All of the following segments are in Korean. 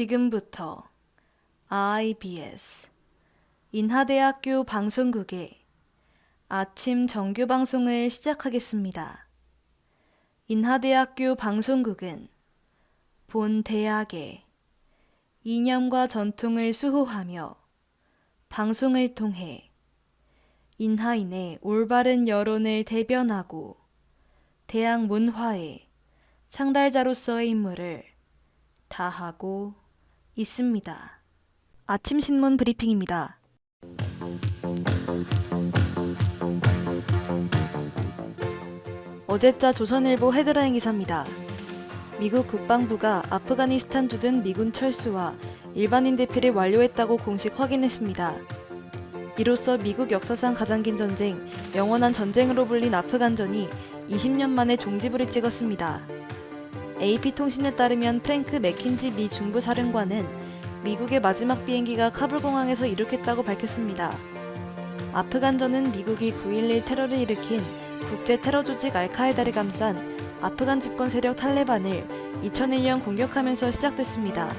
지금부터 IBS 인하대학교 방송국의 아침 정규 방송을 시작하겠습니다. 인하대학교 방송국은 본 대학의 이념과 전통을 수호하며 방송을 통해 인하인의 올바른 여론을 대변하고 대학 문화의 창달자로서의 임무를 다하고 있습니다. 아침 신문 브리핑입니다. 어제자 조선일보 헤드라인 기사입니다. 미국 국방부가 아프가니스탄 주둔 미군 철수와 일반인 대피를 완료했다고 공식 확인했습니다. 이로써 미국 역사상 가장 긴 전쟁, 영원한 전쟁으로 불린 아프간전이 20년 만에 종지부를 찍었습니다. AP통신에 따르면 프랭크 맥킨지 미 중부 사령관은 미국의 마지막 비행기가 카불 공항에서 이륙했다고 밝혔습니다. 아프간전은 미국이 9.11 테러를 일으킨 국제 테러 조직 알카에다를 감싼 아프간 집권 세력 탈레반을 2001년 공격하면서 시작됐습니다.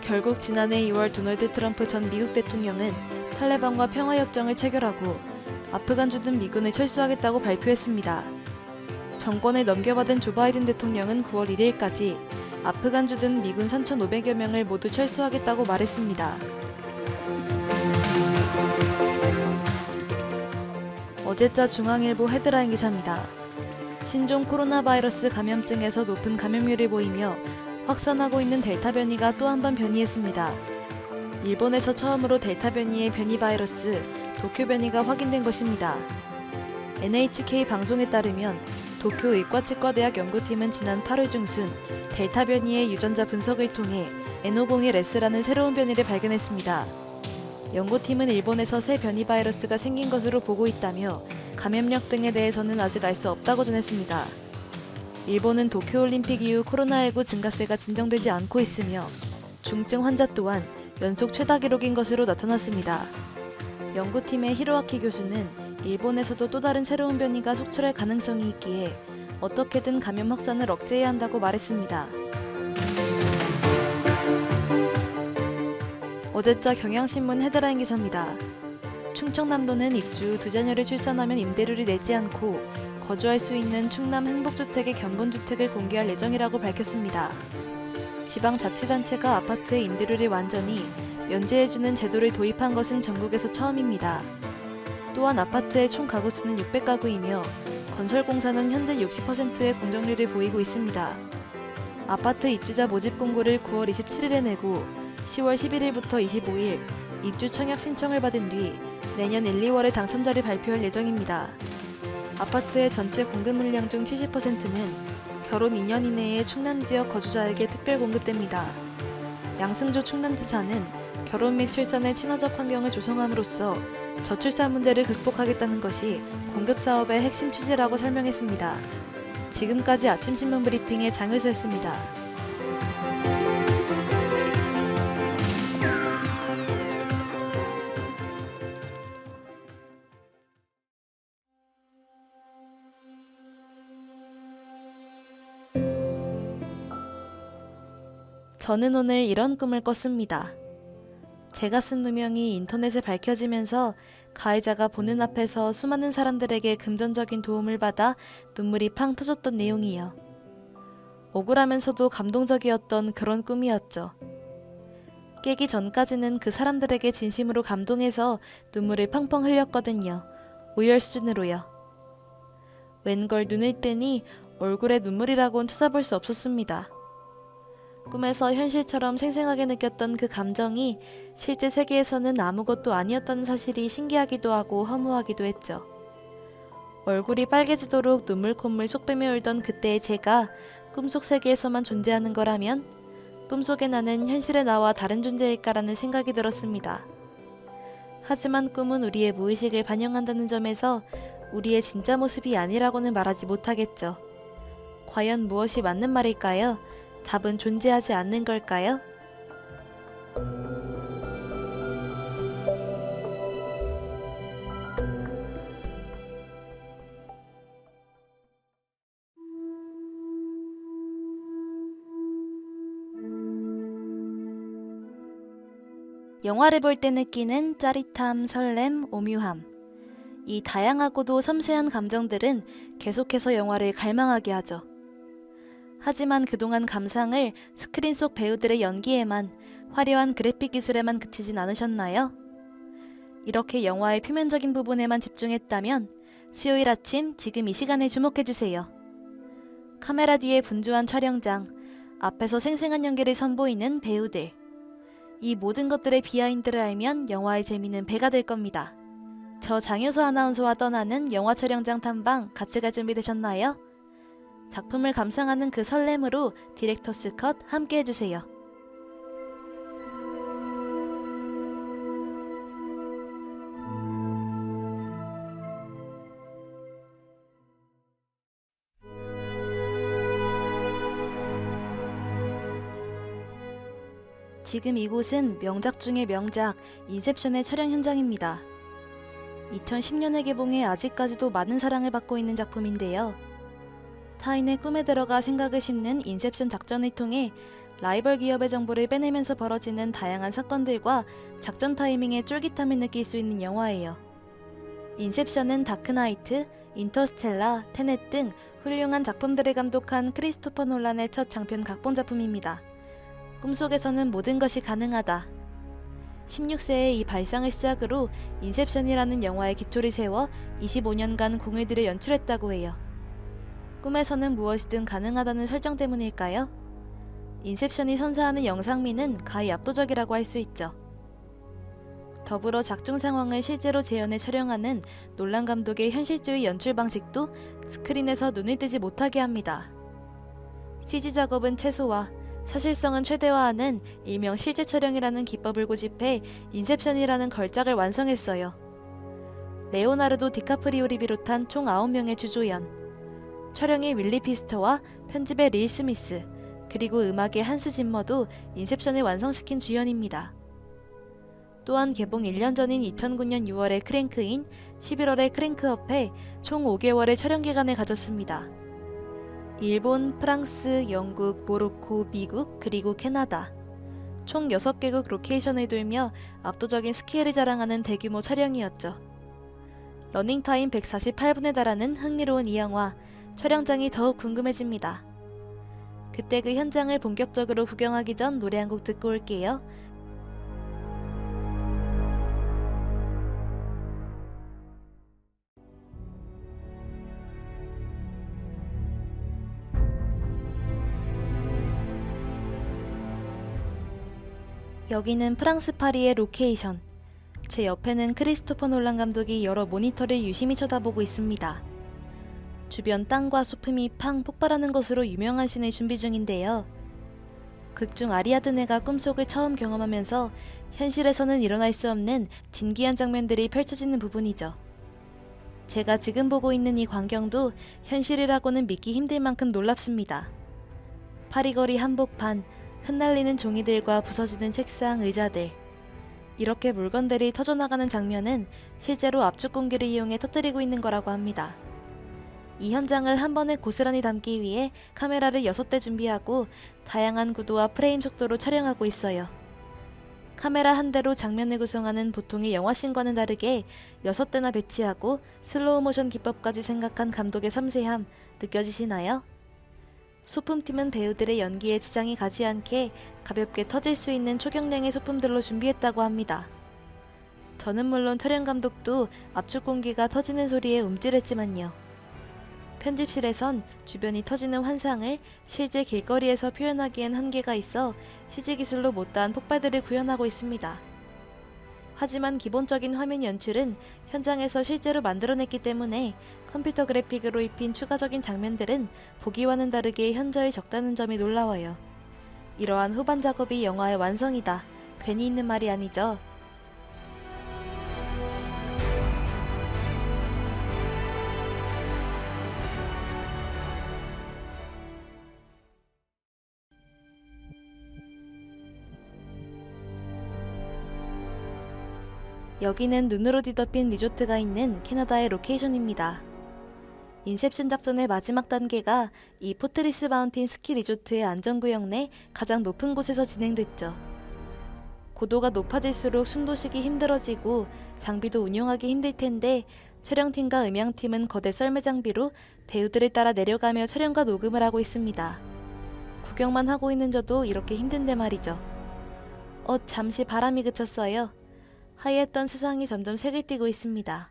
결국 지난해 2월 도널드 트럼프 전 미국 대통령은 탈레반과 평화협정을 체결하고 아프간 주둔 미군을 철수하겠다고 발표했습니다. 정권을 넘겨받은 조 바이든 대통령은 9월 1일까지 아프간 주둔 미군 3,500여 명을 모두 철수하겠다고 말했습니다. 어제자 중앙일보 헤드라인 기사입니다. 신종 코로나 바이러스 감염증에서 높은 감염률을 보이며 확산하고 있는 델타 변이가 또 한 번 변이했습니다. 일본에서 처음으로 델타 변이의 변이 바이러스 도쿄 변이가 확인된 것입니다. NHK 방송에 따르면 도쿄 의과치과대학 연구팀은 지난 8월 중순 델타 변이의 유전자 분석을 통해 N501S라는 새로운 변이를 발견했습니다. 연구팀은 일본에서 새 변이 바이러스가 생긴 것으로 보고 있다며 감염력 등에 대해서는 아직 알 수 없다고 전했습니다. 일본은 도쿄올림픽 이후 코로나19 증가세가 진정되지 않고 있으며 중증 환자 또한 연속 최다 기록인 것으로 나타났습니다. 연구팀의 히로아키 교수는 일본에서도 또 다른 새로운 변이가 속출할 가능성이 있기에 어떻게든 감염 확산을 억제해야 한다고 말했습니다. 어제자 경향신문 헤드라인 기사입니다. 충청남도는 입주 두 자녀를 출산하면 임대료를 내지 않고 거주할 수 있는 충남 행복주택의 견본주택을 공개할 예정이라고 밝혔습니다. 지방자치단체가 아파트의 임대료를 완전히 면제해주는 제도를 도입한 것은 전국에서 처음입니다. 또한 아파트의 총 가구 수는 600가구이며 건설공사는 현재 60%의 공정률을 보이고 있습니다. 아파트 입주자 모집 공고를 9월 27일에 내고 10월 11일부터 25일 입주 청약 신청을 받은 뒤 내년 1, 2월에 당첨자를 발표할 예정입니다. 아파트의 전체 공급 물량 중 70%는 결혼 2년 이내의 충남 지역 거주자에게 특별 공급됩니다. 양승조 충남지사는 결혼 및 출산의 친화적 환경을 조성함으로써 저출산 문제를 극복하겠다는 것이 공급 사업의 핵심 취지라고 설명했습니다. 지금까지 아침 신문 브리핑의 장효수였습니다. 저는 오늘 이런 꿈을 꿨습니다. 제가 쓴 누명이 인터넷에 밝혀지면서 가해자가 보는 앞에서 수많은 사람들에게 금전적인 도움을 받아 눈물이 팡 터졌던 내용이요. 억울하면서도 감동적이었던 그런 꿈이었죠. 깨기 전까지는 그 사람들에게 진심으로 감동해서 눈물을 펑펑 흘렸거든요. 우열 수준으로요. 웬걸 눈을 뜨니 얼굴에 눈물이라곤 찾아볼 수 없었습니다. 꿈에서 현실처럼 생생하게 느꼈던 그 감정이 실제 세계에서는 아무것도 아니었다는 사실이 신기하기도 하고 허무하기도 했죠. 얼굴이 빨개지도록 눈물 콧물 쏙 빼며 울던 그때의 제가 꿈속 세계에서만 존재하는 거라면 꿈속의 나는 현실의 나와 다른 존재일까라는 생각이 들었습니다. 하지만 꿈은 우리의 무의식을 반영한다는 점에서 우리의 진짜 모습이 아니라고는 말하지 못하겠죠. 과연 무엇이 맞는 말일까요? 답은 존재하지 않는 걸까요? 영화를 볼 때 느끼는 짜릿함, 설렘, 오묘함. 이 다양하고도 섬세한 감정들은 계속해서 영화를 갈망하게 하죠. 하지만 그동안 감상을 스크린 속 배우들의 연기에만 화려한 그래픽 기술에만 그치진 않으셨나요? 이렇게 영화의 표면적인 부분에만 집중했다면 수요일 아침 지금 이 시간에 주목해주세요. 카메라 뒤에 분주한 촬영장, 앞에서 생생한 연기를 선보이는 배우들. 이 모든 것들의 비하인드를 알면 영화의 재미는 배가 될 겁니다. 저 장효서 아나운서와 떠나는 영화 촬영장 탐방 같이 갈 준비 되셨나요? 작품을 감상하는 그 설렘으로 디렉터스 컷 함께 해주세요. 지금 이곳은 명작 중의 명작 인셉션의 촬영 현장입니다. 2010년에 개봉해 아직까지도 많은 사랑을 받고 있는 작품인데요. 타인의 꿈에 들어가 생각을 심는 인셉션 작전을 통해 라이벌 기업의 정보를 빼내면서 벌어지는 다양한 사건들과 작전 타이밍의 쫄깃함을 느낄 수 있는 영화예요. 인셉션은 다크나이트, 인터스텔라, 테넷 등 훌륭한 작품들을 감독한 크리스토퍼 놀란의 첫 장편 각본 작품입니다. 꿈속에서는 모든 것이 가능하다. 16세의 이 발상을 시작으로 인셉션이라는 영화의 기초를 세워 25년간 공을 들여 연출했다고 해요. 꿈에서는 무엇이든 가능하다는 설정 때문일까요? 인셉션이 선사하는 영상미는 가히 압도적이라고 할 수 있죠. 더불어 작중 상황을 실제로 재현해 촬영하는 놀란 감독의 현실주의 연출 방식도 스크린에서 눈을 뜨지 못하게 합니다. CG 작업은 최소화, 사실성은 최대화하는 일명 실제 촬영이라는 기법을 고집해 인셉션이라는 걸작을 완성했어요. 레오나르도 디카프리오를 비롯한 총 9명의 주조연, 촬영의 윌리 피스터와 편집의 릴 스미스, 그리고 음악의 한스 짐머도 인셉션을 완성시킨 주연입니다. 또한 개봉 1년 전인 2009년 6월에 크랭크인, 11월에 크랭크업해 총 5개월의 촬영 기간을 가졌습니다. 일본, 프랑스, 영국, 모로코, 미국, 그리고 캐나다. 총 6개국 로케이션을 돌며 압도적인 스케일을 자랑하는 대규모 촬영이었죠. 러닝타임 148분에 달하는 흥미로운 이 영화, 촬영장이 더욱 궁금해집니다. 그때 그 현장을 본격적으로 구경하기 전 노래 한 곡 듣고 올게요. 여기는 프랑스 파리의 로케이션. 제 옆에는 크리스토퍼 놀란 감독이 여러 모니터를 유심히 쳐다보고 있습니다. 주변 땅과 소품이 팡 폭발하는 것으로 유명한 신을 준비 중인데요. 극중 아리아드네가 꿈속을 처음 경험하면서 현실에서는 일어날 수 없는 진기한 장면들이 펼쳐지는 부분이죠. 제가 지금 보고 있는 이 광경도 현실이라고는 믿기 힘들 만큼 놀랍습니다. 파리거리 한복판, 흩날리는 종이들과 부서지는 책상, 의자들. 이렇게 물건들이 터져나가는 장면은 실제로 압축 공기를 이용해 터뜨리고 있는 거라고 합니다. 이 현장을 한 번에 고스란히 담기 위해 카메라를 6대 준비하고 다양한 구도와 프레임 속도로 촬영하고 있어요. 카메라 한 대로 장면을 구성하는 보통의 영화씬과는 다르게 6대나 배치하고 슬로우 모션 기법까지 생각한 감독의 섬세함 느껴지시나요? 소품팀은 배우들의 연기에 지장이 가지 않게 가볍게 터질 수 있는 초경량의 소품들로 준비했다고 합니다. 저는 물론 촬영 감독도 압축 공기가 터지는 소리에 움찔했지만요. 편집실에선 주변이 터지는 환상을 실제 길거리에서 표현하기엔 한계가 있어 CG 기술로 못다한 폭발들을 구현하고 있습니다. 하지만 기본적인 화면 연출은 현장에서 실제로 만들어냈기 때문에 컴퓨터 그래픽으로 입힌 추가적인 장면들은 보기와는 다르게 현저히 적다는 점이 놀라워요. 이러한 후반 작업이 영화의 완성이다. 괜히 있는 말이 아니죠. 여기는 눈으로 뒤덮인 리조트가 있는 캐나다의 로케이션입니다. 인셉션 작전의 마지막 단계가 이 포트리스 마운틴 스키 리조트의 안전구역 내 가장 높은 곳에서 진행됐죠. 고도가 높아질수록 순도식이 힘들어지고 장비도 운용하기 힘들 텐데 촬영팀과 음향팀은 거대 썰매 장비로 배우들을 따라 내려가며 촬영과 녹음을 하고 있습니다. 구경만 하고 있는 저도 이렇게 힘든데 말이죠. 어, 잠시 바람이 그쳤어요. 하얘했던 세상이 점점 색을 띠고 있습니다.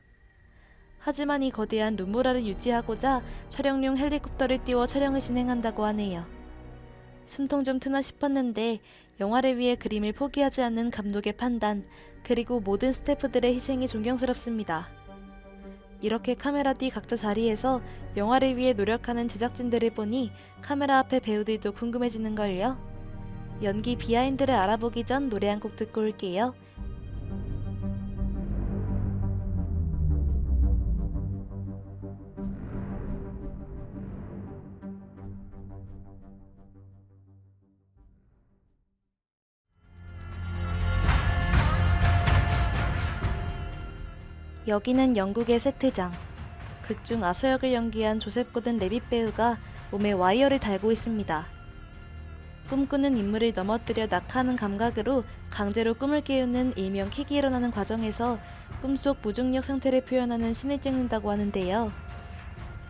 하지만 이 거대한 눈보라를 유지하고자 촬영용 헬리콥터를 띄워 촬영을 진행한다고 하네요. 숨통 좀 트나 싶었는데 영화를 위해 그림을 포기하지 않는 감독의 판단, 그리고 모든 스태프들의 희생이 존경스럽습니다. 이렇게 카메라 뒤 각자 자리에서 영화를 위해 노력하는 제작진들을 보니 카메라 앞에 배우들도 궁금해지는걸요. 연기 비하인드를 알아보기 전 노래 한 곡 듣고 올게요. 여기는 영국의 세트장. 극중 아서역을 연기한 조셉 고든 레빗 배우가 몸에 와이어를 달고 있습니다. 꿈꾸는 인물을 넘어뜨려 낙하하는 감각으로 강제로 꿈을 깨우는 일명 킥이 일어나는 과정에서 꿈속 무중력 상태를 표현하는 신을 찍는다고 하는데요.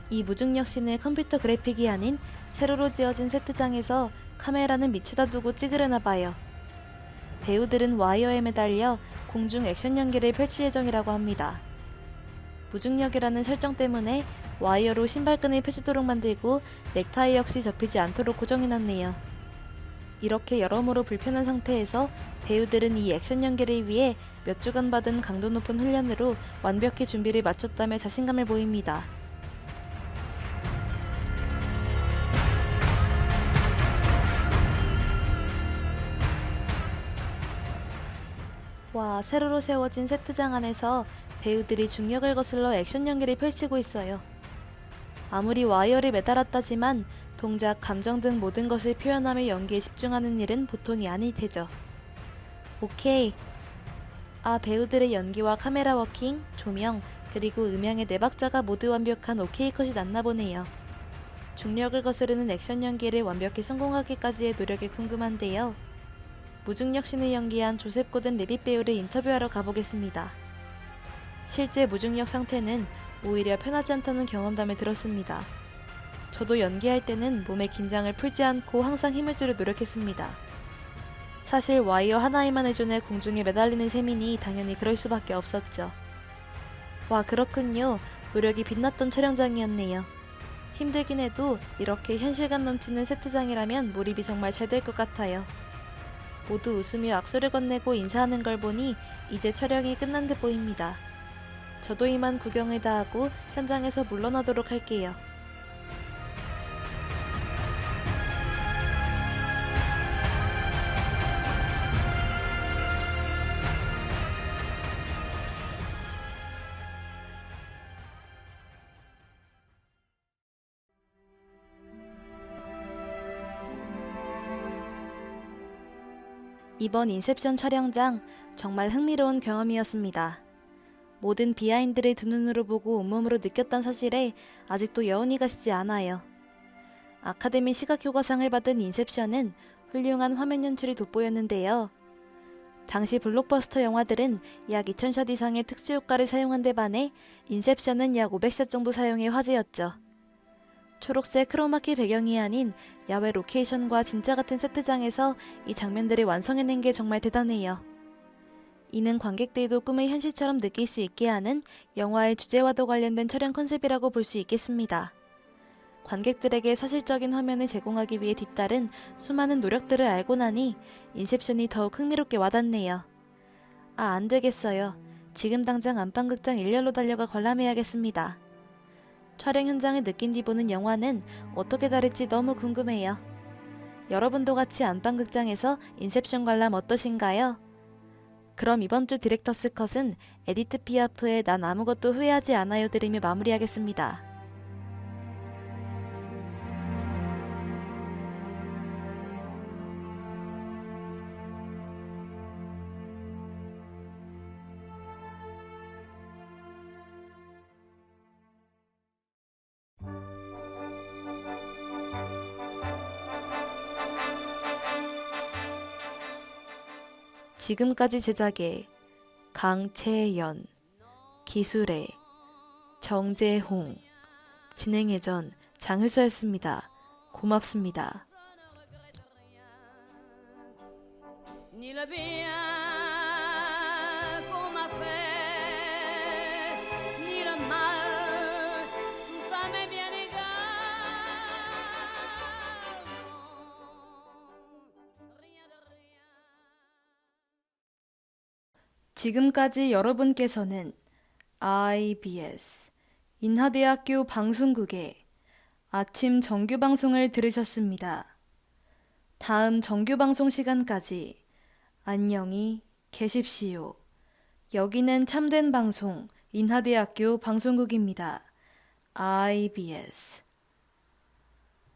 이 무중력 신을 컴퓨터 그래픽이 아닌 세로로 지어진 세트장에서 카메라는 밑에다 두고 찍으려나 봐요. 배우들은 와이어에 매달려 공중 액션 연기를 펼칠 예정이라고 합니다. 무중력이라는 설정 때문에 와이어로 신발끈을 펴지도록 만들고 넥타이 역시 접히지 않도록 고정해놨네요. 이렇게 여러모로 불편한 상태에서 배우들은 이 액션 연기를 위해 몇 주간 받은 강도 높은 훈련으로 완벽히 준비를 마쳤다며 자신감을 보입니다. 와, 세로로 세워진 세트장 안에서 배우들이 중력을 거슬러 액션 연기를 펼치고 있어요. 아무리 와이어를 매달았다지만 동작, 감정 등 모든 것을 표현하며 연기에 집중하는 일은 보통이 아닐 테죠. 오케이. 아, 배우들의 연기와 카메라 워킹, 조명, 그리고 음향의 네 박자가 모두 완벽한 오케이 컷이 났나 보네요. 중력을 거스르는 액션 연기를 완벽히 성공하기까지의 노력이 궁금한데요. 무중력 신을 연기한 조셉 고든 레빗 배우를 인터뷰하러 가보겠습니다. 실제 무중력 상태는 오히려 편하지 않다는 경험담을 들었습니다. 저도 연기할 때는 몸의 긴장을 풀지 않고 항상 힘을 주려 노력했습니다. 사실 와이어 하나에만 의존해 공중에 매달리는 셈이니 당연히 그럴 수밖에 없었죠. 와, 그렇군요. 노력이 빛났던 촬영장이었네요. 힘들긴 해도 이렇게 현실감 넘치는 세트장이라면 몰입이 정말 잘 될 것 같아요. 모두 웃으며 악수를 건네고 인사하는 걸 보니 이제 촬영이 끝난 듯 보입니다. 저도 이만 구경을 다 하고 현장에서 물러나도록 할게요. 이번 인셉션 촬영장 정말 흥미로운 경험이었습니다. 모든 비하인드를 두 눈으로 보고 온몸으로 느꼈던 사실에 아직도 여운이 가시지 않아요. 아카데미 시각효과상을 받은 인셉션은 훌륭한 화면 연출이 돋보였는데요. 당시 블록버스터 영화들은 약 2000샷 이상의 특수효과를 사용한 데 반해 인셉션은 약 500샷 정도 사용해 화제였죠. 초록색 크로마키 배경이 아닌 야외 로케이션과 진짜 같은 세트장에서 이 장면들을 완성해낸 게 정말 대단해요. 이는 관객들도 꿈을 현실처럼 느낄 수 있게 하는 영화의 주제와도 관련된 촬영 컨셉이라고 볼 수 있겠습니다. 관객들에게 사실적인 화면을 제공하기 위해 뒤따른 수많은 노력들을 알고 나니 인셉션이 더욱 흥미롭게 와닿네요. 아, 안 되겠어요. 지금 당장 안방극장 일렬로 달려가 관람해야겠습니다. 촬영 현장을 느낀 뒤 보는 영화는 어떻게 다를지 너무 궁금해요. 여러분도 같이 안방극장에서 인셉션 관람 어떠신가요? 그럼 이번 주 디렉터스 컷은 에디트 피아프의 난 아무것도 후회하지 않아요 들으며 마무리하겠습니다. 지금까지 제작의 강채연, 기술의 정재홍, 진행의 전 장효서였습니다. 고맙습니다. 지금까지 여러분께서는 IBS 인하대학교 방송국의 아침 정규 방송을 들으셨습니다. 다음 정규 방송 시간까지 안녕히 계십시오. 여기는 참된 방송 인하대학교 방송국입니다. IBS